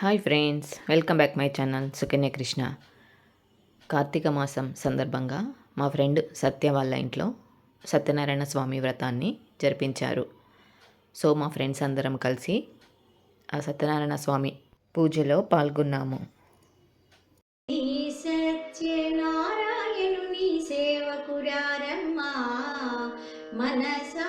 Hi friends welcome back my channel Sukanya Krishna Kartika మాసం సందర్భంగా మా ఫ్రెండ్ సత్య వాళ్ళ ఇంట్లో సత్యనారాయణ స్వామి వ్రతాన్ని జరిపించారు. సో మా ఫ్రెండ్స్ అందరం కలిసి ఆ సత్యనారాయణ స్వామి పూజలో పాల్గొన్నాము. సత్యనారాయణుని సేవకురారమ్మా మనసా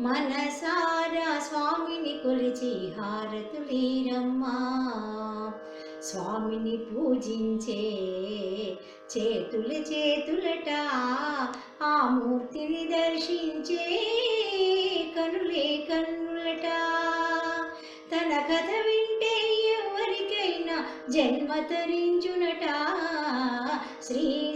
మనసారా స్వామిని కొలిచి హారతులీరమ్మా. స్వామిని పూజించే చేతుల చేతులట ఆ మూర్తిని దర్శించే కనులే కన్నులట. తన కథ వింటే ఎవరికైనా జన్మ తరించునట. శ్రీ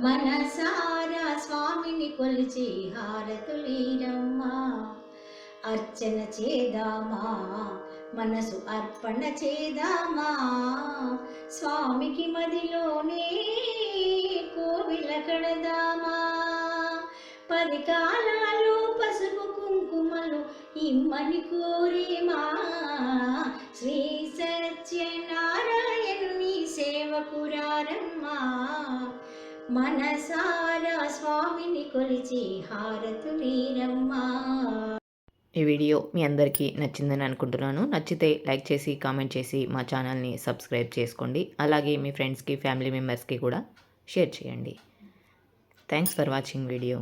మనసారా స్వామిని కొలిచి హారతులీరమ్మా అర్చన చేదామా మనసు అర్పణ చేదామా. స్వామికి మదిలోనే కోవిల కడదామా. పది కాలాలు పసుపు కుంకుమలు ఇమ్మని కోరేమా. శ్రీ సత్యనారాయణుని సేవకురారమ్మా. మనసారా స్వామిని కొలిచి హారతులీరమ్మా ఈ వీడియో మీ అందరికీ నచ్చిందని అనుకుంటున్నాను. నచ్చితే లైక్ చేసి కామెంట్ చేసి మా ఛానల్ని సబ్స్క్రైబ్ చేసుకోండి. అలాగే మీ ఫ్రెండ్స్కి ఫ్యామిలీ మెంబర్స్కి కూడా షేర్ చేయండి. Thanks for watching video